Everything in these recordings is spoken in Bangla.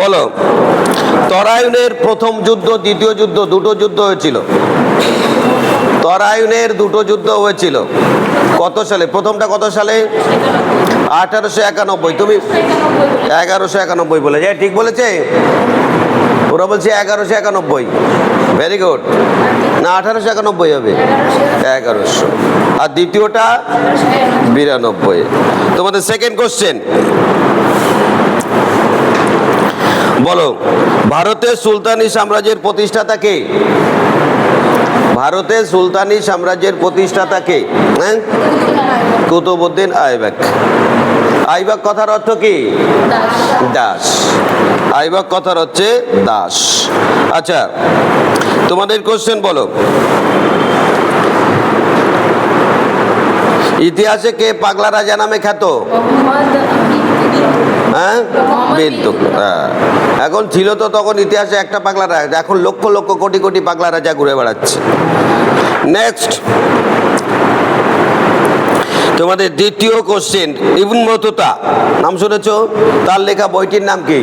বলো। তরায়ুনের প্রথম যুদ্ধ, দ্বিতীয় যুদ্ধ, দুটো যুদ্ধ হয়েছিল। তরায়ুনের দুটো যুদ্ধ হয়েছিল। কত সালে? প্রথমটা কত সালে? আঠারোশো একানব্বই। তুমি এগারোশো একানব্বই বলে যায় ঠিক বলেছে? ওরা বলছে এগারোশো একানব্বই। ভেরি গুড না, আঠারোশো একানব্বই হবে। এগারোশো। আর দ্বিতীয়টা বিরানব্বই। তোমাদের সেকেন্ড কোশ্চেন বলো, ভারতের সুলতানি সাম্রাজ্যের প্রতিষ্ঠাতা কে? ভারতের সুলতানি সাম্রাজ্যের প্রতিষ্ঠাতা কে? হ্যাঁ? কুতুবুদ্দিন আইবাক। আইবাক কথার অর্থ কি? দাস। আইবাক কথার হচ্ছে দাস। আচ্ছা তোমাদের কোশ্চেন বলো। ইতিহাসে কে পাগলা রাজা নামে খ্যাত? হ্যাঁ? বিদ্যুৎ হ্যাঁ। এখন ছিল তো তখন ইতিহাসে একটা পাগলা রাজা, এখন লক্ষ লক্ষ কোটি কোটি পাগলা রাজা ঘুরে বেড়াচ্ছে। নেক্সট তোমাদের দ্বিতীয় কোশ্চেন ইবন মতুতা। নাম শুনেছ? তার লেখা বইটির নাম কি?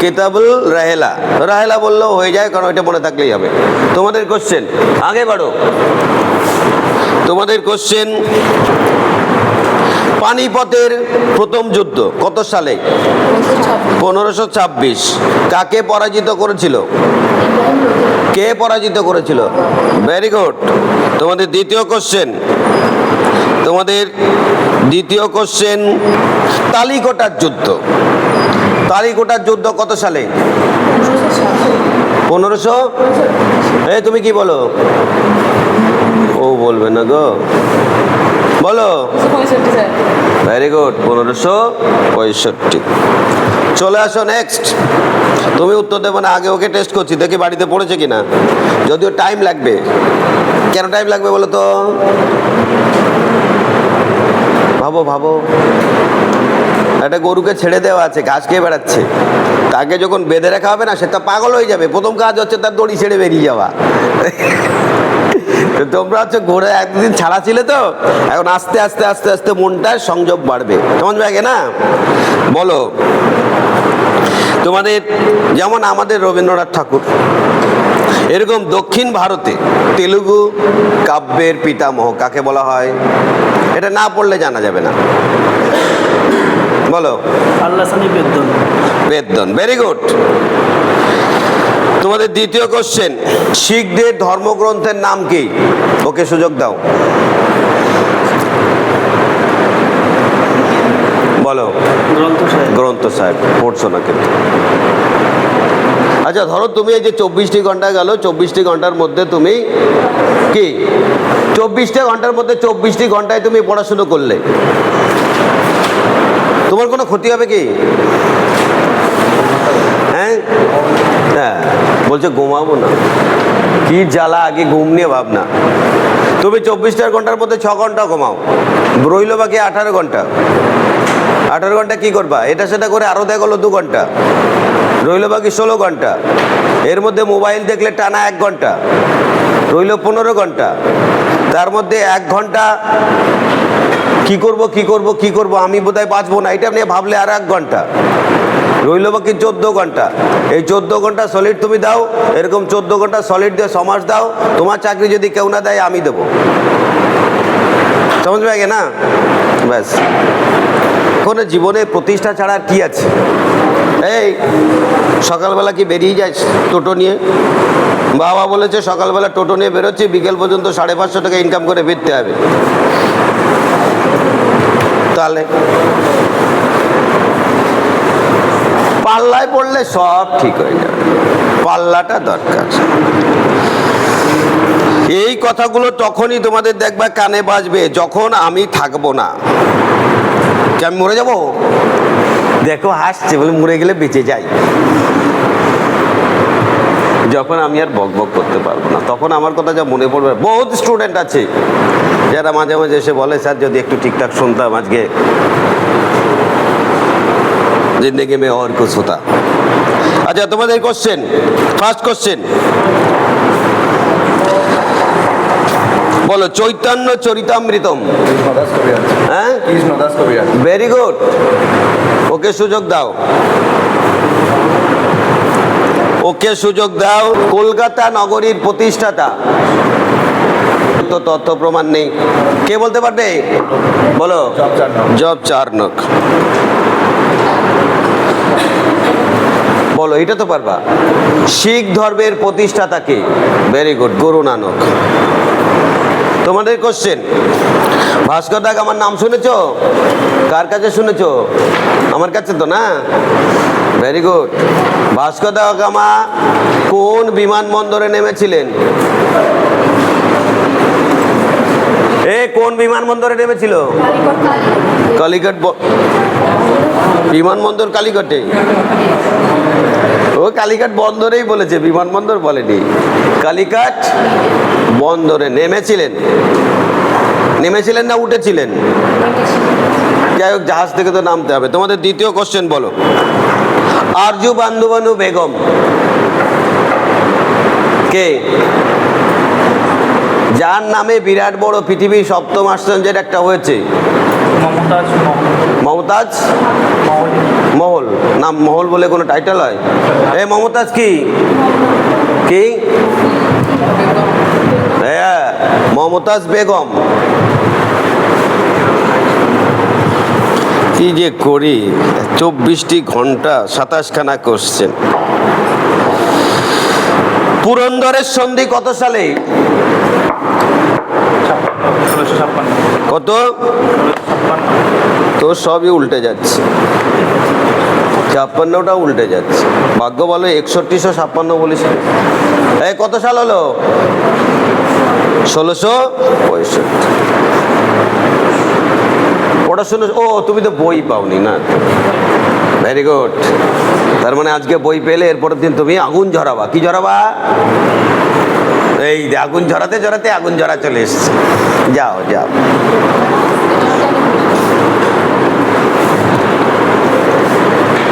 কিতাবুল রাহেলা। রাহেলা বললেও হয়ে যায়, কারণ ওইটা মনে থাকলেই হবে। তোমাদের কোশ্চেন আগে বাড়ো। তোমাদের কোশ্চেন পানিপথের প্রথম যুদ্ধ কত সালে? পনেরোশো ছাব্বিশ। কাকে পরাজিত করেছিল? কে পরাজিত করেছিল? ভেরি গুড তোমাদের দ্বিতীয় কোশ্চেন তোমাদের দ্বিতীয় কোশ্চেন তালিকোটার যুদ্ধ। তালিকোটার যুদ্ধ কত সালে? পনেরোশো? এ তুমি কি বলো? ও বলবে। না গো? বলো। ভেরি গুড পনেরোশো পঁয়ষট্টি। চলে আসো নেক্সট তুমি উত্তর দেবো না আগে ওকে টেস্ট করছি দেখি বাড়িতে পড়েছে কিনা। যদিও টাইম লাগবে। কেন টাইম লাগবে বলো তো? ভাবো ভাবো। একটা গরুকে ছেড়ে দেওয়া আছে ঘাস খেয়ে বেড়াচ্ছে। তাকে যখন বেঁধে রাখা হবে না সে তো পাগল হয়ে যাবে। প্রথম কাজ হচ্ছে তার দড়ি ছেড়ে বেরিয়ে যাওয়া। তোমরা হচ্ছে ঘোরে একদিন ছাড়া ছিলে তো? এখন আস্তে আস্তে আস্তে আস্তে মনটার সংযোগ বাড়বে। সমঝ ব্যাগে না? বলো। তোমাদের যেমন আমাদের রবীন্দ্রনাথ ঠাকুর এরকম দক্ষিণ ভারতে তেলুগু কাব্যের পিতামহ কাকে বলা হয়? এটা না পড়লে জানা যাবে না। বলো। আল্লাহ বেদন। বেদন ভেরি গুড তোমাদের দ্বিতীয় কোশ্চেন শিখদের ধর্মগ্রন্থের নাম কি? ওকে সুযোগ দাও। বলো। গ্রন্থ সাহেব। গ্রন্থ সাহেব পড়ছো না কিন্তু। আচ্ছা ধরো তুমি এই যে চব্বিশটি ঘণ্টা গেল চব্বিশটি ঘণ্টার মধ্যে তুমি কি? চব্বিশটা ঘণ্টার মধ্যে চব্বিশটি ঘন্টায় তুমি পড়াশুনো করলে। তোমার কোনো ক্ষতি হবে কি? হ্যাঁ? হ্যাঁ। বলছে, ঘুমাবো না। কি জ্বালা, আগে ঘুম নিয়ে ভাবনা। তুমি চব্বিশটার ঘণ্টার মধ্যে ছ ঘণ্টা ঘুমাও। রইল বাকি আঠারো ঘণ্টা। আঠারো ঘণ্টা কি করবা? এটা সেটা করে আরও দেখা গেলো দু ঘণ্টা। রইল বাকি ষোলো ঘণ্টা। এর মধ্যে মোবাইল দেখলে টানা এক ঘণ্টা। রইল পনেরো ঘণ্টা। তার মধ্যে এক ঘণ্টা কি করব কি করব কি করব, আমি বোধহয় বাঁচবো না। এটা নিয়ে ভাবলে আর এক ঘণ্টা। রইল বাকি চোদ্দ ঘণ্টা। এই চোদ্দ ঘণ্টা সলিড তুমি দাও, এরকম চোদ্দ ঘণ্টা সলিড দিয়ে সমাজ দাও, তোমার চাকরি যদি কেউ না দেয়, আমি দেবো। সমঝ আগে না? ব্যাস। কোনো জীবনে প্রতিষ্ঠা ছাড়া কি আছে? এই, সকালবেলা কি বেরিয়ে যাস টোটো নিয়ে? বাবা বলেছে, সকালবেলা টোটো নিয়ে বেরোচ্ছি, বিকেল পর্যন্ত সাড়ে পাঁচশো টাকা ইনকাম করে ফিরতে হবে। তাহলে? পাল্লায় পড়লে সব ঠিক হয়ে যাবে। পাল্লাটা দরকার। এই কথাগুলো তখনই তোমাদের দেখবা কানে বাজবে, যখন আমি থাকব না। আমি মরে যাব? দেখো, হাসছে বলে মরে গেলে বেঁচে যাই। যখন আমি আর বক বক করতে পারব না, তখন আমার কথা যা মনে পড়বে। বহুত স্টুডেন্ট আছে, যারা মাঝে মাঝে এসে বলে, স্যার, যদি একটু ঠিকঠাক শুনতাম আজকে। জিন্দগি মে और कुछ होता আচ্ছা তোমাদের কোশ্চেন ফার্স্ট কোশ্চেন বলো চৈতন্য চরিতামৃতম কৃষ্ণদাস কবিরাজ হ্যাঁ কৃষ্ণদাস কবিরাজ ভেরি গুড ও ওকে সুযোগ দাও ওকে সুযোগ দাও কলকাতা নগরীর প্রতিষ্ঠাতা তো তথ্য প্রমাণ নেই কে বলতে পারবে বলো জব চার্নক বলো, এটা তো পারবা। শিখ ধর্মের প্রতিষ্ঠাতা কে? Very good Guru Nanak. তোমাদের কোশ্চেন ভাস্কর দাগ আমার নাম শুনেছ? কার কাছে শুনেছ? আমার কাছে তো না? Very good Vasco da Gama কোন বিমানবন্দরে নেমেছিলেন? এ, কোন বিমানবন্দরে নেমেছিল? কালীঘাট বিমানবন্দর কালীঘাটে? ও, কালীঘাট বন্দরেই বলেছে, বিমানবন্দর বলেনি। কালীঘাট বন্দরে নেমেছিলেন। নেমেছিলেন না উঠেছিলেন? যাই হোক, জাহাজ থেকে তো নামতে হবে। তোমাদের দ্বিতীয় কোশ্চেন বলো। আরজু বান্ধবানু বেগম। কে? যার নামে বিরাট বড় পৃথিবীর সপ্তম আশ্চর্যের একটা হয়েছে? মমতাজ মহল। নাম মহল বলে কোনো টাইটেল হয়? এ মমতাজ কি? কি? হ্যাঁ মমতাজ বেগম। কি যে করি? চব্বিশটি ঘণ্টা সাতাশখানা কোশ্চেন পুরন্দরের সন্ধি কত সালে? কত? তো সবই উল্টে যাচ্ছে। ছাপ্পান্নটা উল্টে যাচ্ছে। ভাগ্য বলো একষট্টিশো ছাপ্পান্ন বলিস এই কত সাল হলো? ষোলোশো পঁয়ষট্টি। পড়াশুনো ও তুমি তো বই পাওনি না। ভেরি গুড তার মানে আজকে বই পেলে এরপরের দিন তুমি আগুন ঝরাবা। কি ঝরাবা? এই আগুন ঝরাতে ঝরাতে আগুন ঝরা চলে এসছে। যাও যাও।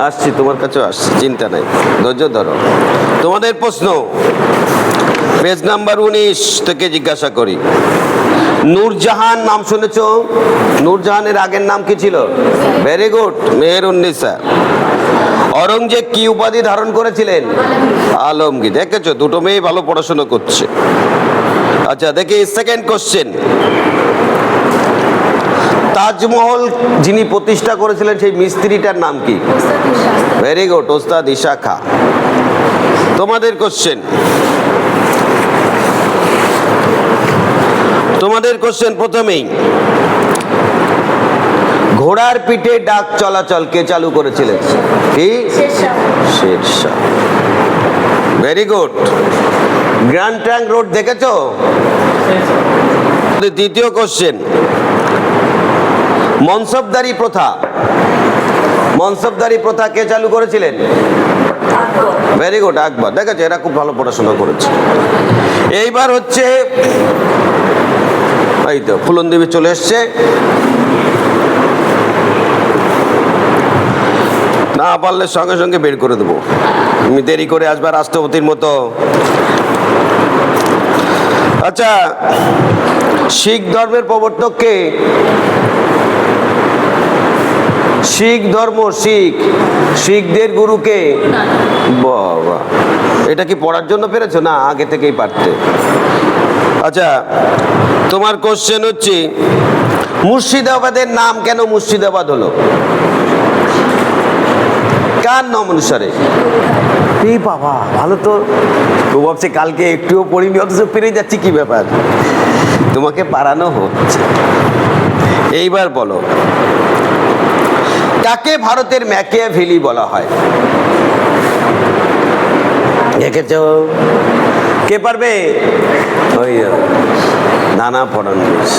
আসছি তোমার কাছেও আসছি চিন্তা নাই। ধৈর্য ধরো। তোমাদের প্রশ্ন পেজ নাম্বার উনিশ থেকে জিজ্ঞাসা করি। নূরজাহান নাম শুনেছ? নূরজাহানের আগের নাম কি ছিল? ভেরি গুড মেহেরুন্নিসা অরঙ্গজেব কি উপাধি ধারণ করেছিলেন? আলমগীর। দেখেছ, দুটো মেয়ে ভালো পড়াশোনা করছে। আচ্ছা দেখি সেকেন্ড কোশ্চেন তাজমহল যিনি প্রতিষ্ঠা করেছিলেন, সেই মিস্ত্রিটার নাম কি? ভেরি গুড ওস্তাদ ইশা খা তোমাদের কোশ্চেন তোমাদের কোশ্চেন প্রথমেই। ঘোড়ার পিঠে ডাক চলাচল কে চালু করেছিলেন? কি? Shershah. Very good grand trunk road দেখেছ? দ্বিতীয় কোশ্চেন মনসবদারি প্রথা। মনসবদারি প্রথা কে চালু করেছিলেন? Very good Akbar. দেখেছ এরা খুব ভালো পড়াশোনা করেছে। এইবার হচ্ছে এই তো ফুলন দেবী চলে এসছে। না পারলে সঙ্গে সঙ্গে বের করে দেবো। তুমি দেরি করে আসবে রাষ্ট্রপতির মতো। আচ্ছা শিখ ধর্মের প্রবর্তককে শিখ ধর্ম শিখ। শিখদের গুরুকে বাবা, এটা কি পড়ার জন্য পেরেছ না আগে থেকেই পারতে? আচ্ছা তোমার কোশ্চেন হচ্ছে, মুর্শিদাবাদের নাম কেন মুর্শিদাবাদ হলো? কার নাম অনুসারে এই বাবা ভালো তো। তো ভাবছে কালকে একটুও পড়িনি অথচ পেরে যাচ্ছি কি ব্যাপার? তোমাকে পারানো হচ্ছে। এইবার বলো কাকে ভারতের ম্যাকিয়া ভেলি বলা হয়? দেখেছ? কে পারবে? ওই নানা ফড়নবিস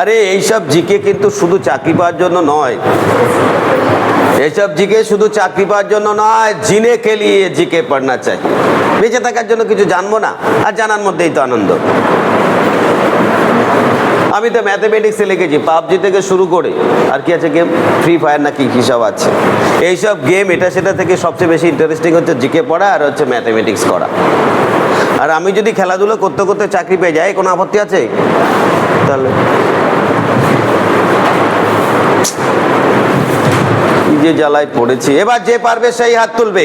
আরে, এইসব জিকে কিন্তু শুধু চাকরি পাওয়ার জন্য নয়। এইসব জিকে শুধু চাকরি পাওয়ার জন্য নয়, জিনে কে লিয়ে জিকে পড়না চাই। বেঁচে থাকার জন্য কিছু জানব না, আর জানার মধ্যেই তো আনন্দ। আমি তো ম্যাথামেটিক্সে লিখেছি, পাবজি থেকে শুরু করে, আর কি আছে গেম ফ্রি ফায়ার না কি কী সব আছে। এইসব গেম এটা সেটা থেকে সবচেয়ে বেশি ইন্টারেস্টিং হচ্ছে জিকে পড়া আর হচ্ছে ম্যাথামেটিক্স করা। আর আমি যদি খেলাধুলো করতে করতে চাকরি পেয়ে যাই, কোনো আপত্তি আছে? তাহলে যে জ্বালায় পড়েছি। এবার যে পারবে সেই হাত তুলবে।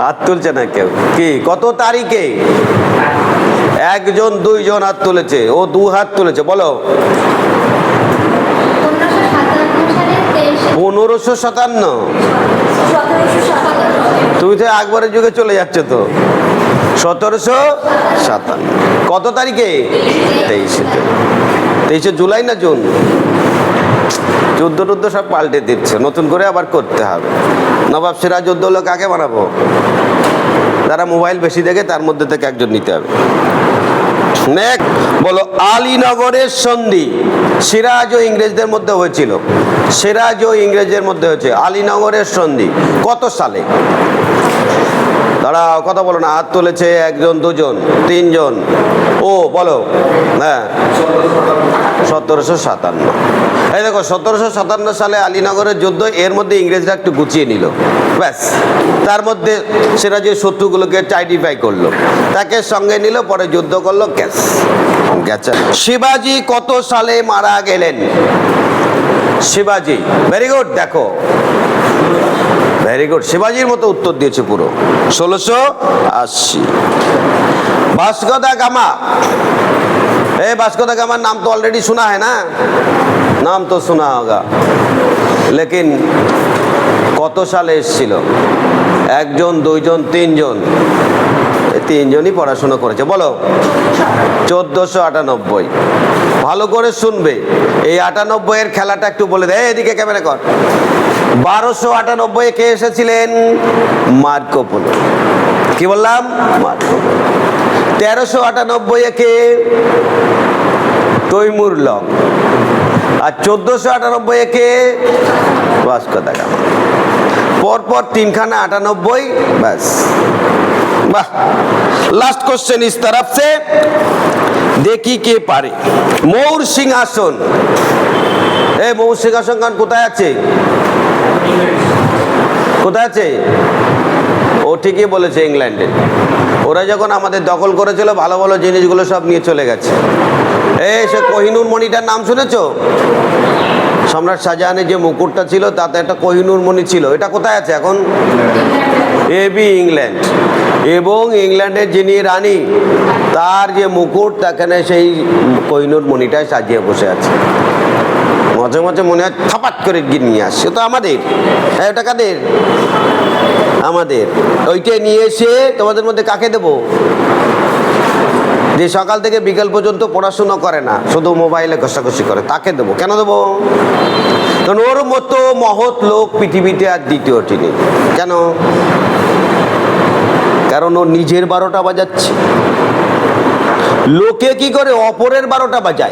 হাত তুলছে না কেউ। কি? কত তারিখে? একজন, দুইজন হাত তুলেছে। ও দু হাত তুলেছে, বলো। পনেরোশো সাতান্ন। তুমি তো একবারের যুগে চলে যাচ্ছ তো। সতেরোশো সাতান্ন। কত তারিখে? তেইশে তেইশে জুলাই না জুন? যুদ্ধ টুদ্ধ সব পাল্টে দিচ্ছে। নতুন করে আবার করতে হবে। নবাব সিরাজ যুদ্ধ হলো কাকে বানাবো। যারা মোবাইল বেশি দেখে তার মধ্যে থেকে একজন নিতে হবে। নেক্সট বলো, আলীনগরের সন্ধি সিরাজ ও ইংরেজদের মধ্যে হয়েছিল। সিরাজ ও ইংরেজদের মধ্যে হয়েছে আলীনগরের সন্ধি। কত সালে? দাঁড়াও, কথা বলো না, হাত তুলেছে একজন, দুজন, তিনজন। ও, বলো। হ্যাঁ। সতেরোশো সাতান্ন। এই দেখো, সতেরোশো সাতান্ন সালে আলীনগরের যুদ্ধ, এর মধ্যে ইংরেজরা একটু গুছিয়ে নিল। ব্যাস। তার মধ্যে সেটা যে শত্রুগুলোকে আইডেন্টিফাই করল। তাকে সঙ্গে নিল, পরে যুদ্ধ করল গ্যাস। গেছে শিবাজি কত সালে মারা গেলেন? শিবাজি ভেরি গুড দেখো। ভেরি গুড শিবাজির মতো উত্তর দিয়েছে পুরো। ষোলোশো আশি। Vasco Gama. এই ভাস্কো গামার নাম তো অলরেডি শোনা হয় না? নাম তো শোনা হোগা লেকিন কত সালে এসেছিল? একজন, দুইজন, তিনজন। তিনজনই পড়াশুনো করেছে। বলো, চোদ্দোশো আটানব্বই। ভালো করে শুনবে। এই আটানব্বইয়ের খেলাটা একটু বলে দেয় এদিকে ক্যামেরা কর। বারোশো আটানব্বই কে এসেছিলেন? মার্কোপোলো কি বললাম? মার্কোপোলো তেরোশো আটানব্বই কে? তৈমুর লং। আর চোদ্দোশো আটানব্বই কে? ভাস্কো দা পরপর তিনখানা আটানব্বই, ব্যাস। বাহ! লাস্ট কোশ্চেন ইস তরফ সে। দেখি কে পারে। মৌর সিংহাসন। এ মৌর সিংহাসন কোথায় আছে? কোথায় আছে? ও ঠিকই বলেছে ইংল্যান্ডে। ওরা যখন আমাদের দখল করেছিল ভালো ভালো জিনিসগুলো সব নিয়ে চলে গেছে। এই সে কোহিনুর মণিটার নাম শুনেছ? সম্রাট শাহজাহানের যে মুকুটটা ছিল তাতে একটা কোহিনুর মণি ছিল। এটা কোথায় আছে এখন? এবি ইংল্যান্ড। এবং ইংল্যান্ডের যিনি রানী তার যে মুকুট তাখানে সেই কোহিনুর মণিটায় সাজিয়ে বসে আছে। মাঝে মাঝে মনে হয় থাপাত করে গিয়ে নিয়ে আসছে তো আমাদের। হ্যাঁ ওটা কাদের? আমাদের। ওইটাই নিয়ে এসে তোমাদের মধ্যে কাকে দেবো? যে সকাল থেকে বিকেল পর্যন্ত পড়াশুনো করে না, শুধু মোবাইলে ঘষাঘষি করে, তাকে দেবো। কেন দেবো? কারণ ওর মতো মহৎ লোক পৃথিবীতে আর দ্বিতীয়টি নেই। কেন? কারণ ও নিজের বারোটা বাজাচ্ছে। লোকে কি করে অপরের বারোটা বাজায়?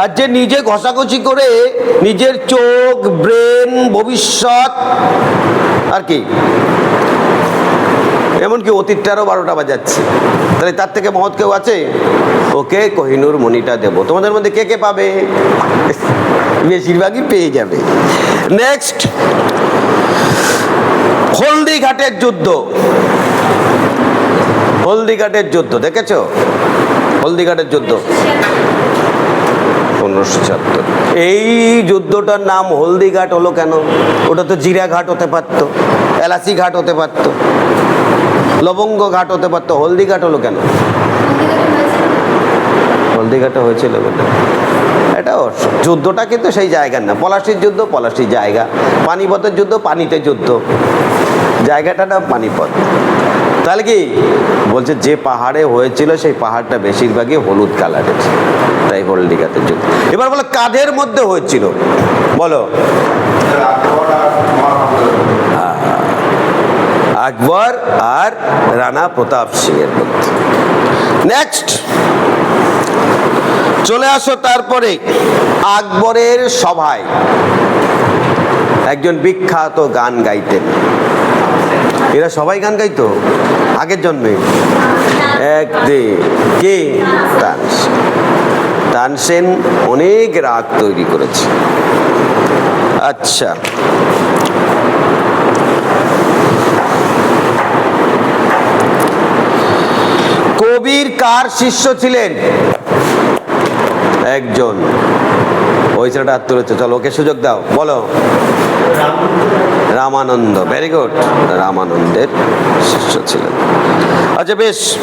আর যে নিজে ঘষাঘষি করে নিজের চোখ, ব্রেন, ভবিষ্যৎ, আর কি? এমনকি অতীতটারও বারোটা বাজাচ্ছে। তাহলে তার থেকে মহৎ কেউ আছে? ওকে কোহিনুর মণিটা দেবো। তোমাদের মধ্যে কে কে পাবে? বেশিরভাগই পেয়ে যাবে। নেক্সট হলদিঘাটের যুদ্ধ। হলদিঘাটের যুদ্ধ, দেখেছ? হলদিঘাটের যুদ্ধ। ছিয়াত্তর। এই যুদ্ধটার নাম হলদিঘাট হলো কেন? ওটা তো জিরা ঘাট হতে পারতো, এলাচি ঘাট হতে পারত, লবঙ্গ ঘাট হতে পারতো হলদিঘাট হলো কেন? হলদিঘাটে হয়েছিল বলে এটা। যুদ্ধটা কিন্তু সেই জায়গার না, পলাশির যুদ্ধ পলাশির জায়গা, পানিপথের যুদ্ধ পানিতে যুদ্ধ। জায়গাটা না পানিপথ। তাহলে কি? বলছে, যে পাহাড়ে হয়েছিল সেই পাহাড়টা বেশিরভাগই হলুদ কালারের। তাই হলদিঘাটের যুদ্ধ এবার বলো, কাদের মধ্যে হয়েছিল? বলো। আকবর আর রানা প্রতাপ সিং এর মধ্যে। নেক্সট চলে আসো তারপরে আকবরের সভায়। একজন বিখ্যাত গান গাইতেন। এরা সবাই গান গাইতো? আগের জন্মে? এক দে কে? তানসেন। তানসেন অনেক রাগ তৈরি করেছে। আচ্ছা। কবির কার শিষ্য ছিলেন? একজন। ওই ছেলেটা হাত তুলেছে। চলো, ওকে সুযোগ দাও। বলো। রামানন্দ। ভেরি গুড রামানন্দের শিষ্য ছিলেন। আচ্ছা বেশ।